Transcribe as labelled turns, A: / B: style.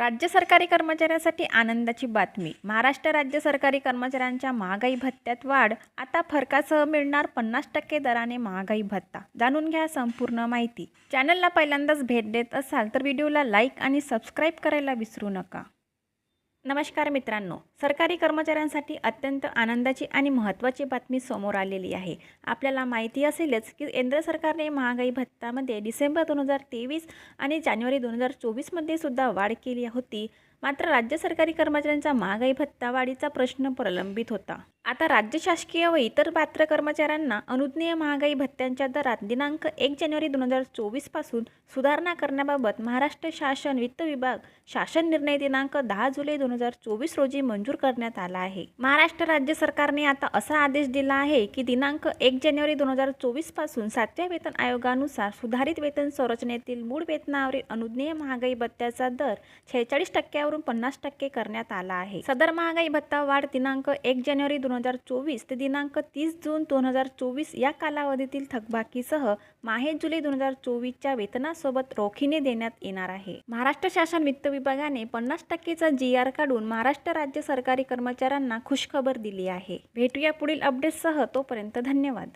A: राज्य सरकारी कर्मचाऱ्यांसाठी आनंदाची बातमी. महाराष्ट्र राज्य सरकारी कर्मचाऱ्यांच्या महागाई भत्त्यात वाढ. आता फरकासह मिळणार पन्नास टक्के दराने महागाई भत्ता. जाणून घ्या संपूर्ण माहिती. चॅनलला पहिल्यांदाच भेट देत असाल तर व्हिडिओला लाईक आणि सबस्क्राईब करायला विसरू नका. नमस्कार मित्रांनो सरकारी कर्मचाऱ्यांसाठी अत्यंत आनंदाची आणि महत्त्वाची बातमी समोर आलेली आहे. आपल्याला माहिती असेलच की केंद्र सरकारने महागाई भत्तामध्ये डिसेंबर दोन हजार तेवीस आणि जानेवारी दोन हजार चोवीसमध्ये सुद्धा वाढ केली होती. मात्र राज्य सरकारी कर्मचाऱ्यांचा महागाई भत्ता वाढीचा प्रश्न प्रलंबित होता. आता राज्य शासकीय व इतर पात्र कर्मचाऱ्यांना अनुज्ञेय महागाई भत्त्यांच्या दरात दिनांक एक जानेवारी दोन हजार चोवीसपासून सुधारणा करण्याबाबत महाराष्ट्र शासन वित्त विभाग शासन निर्णय दिनांक दहा जुलै दोन हजार चोवीस रोजी मंजूर करण्यात आला आहे. महाराष्ट्र राज्य सरकारने आता असा आदेश दिला आहे की दिनांक एक जानेवारी दोन हजार चोवीसपासून सातव्या वेतन आयोगानुसार सुधारित वेतन संरचनेतील मूळ वेतनावरील अनुज्ञेय महागाई भत्त्याचा दर छेचाळीस टक्क्यावरून पन्नास टक्के करण्यात आला आहे. सदर महागाई भत्ता वाढ दिनांक एक जानेवारी दोन हजार चोवीस ते दिनांक तीस जून दोन हजार चोवीस या कालावधीतील थकबाकीसह माहे जुलै दोन हजार चोवीसच्या वेतनासोबत रोखीने देण्यात येणार आहे. महाराष्ट्र शासन वित्त विभागाने पन्नास टक्केचा जी आर काढून महाराष्ट्र राज्य सरकारी कर्मचाऱ्यांना खुशखबर दिली आहे. भेटूया पुढील अपडेटसह तोपर्यंत धन्यवाद.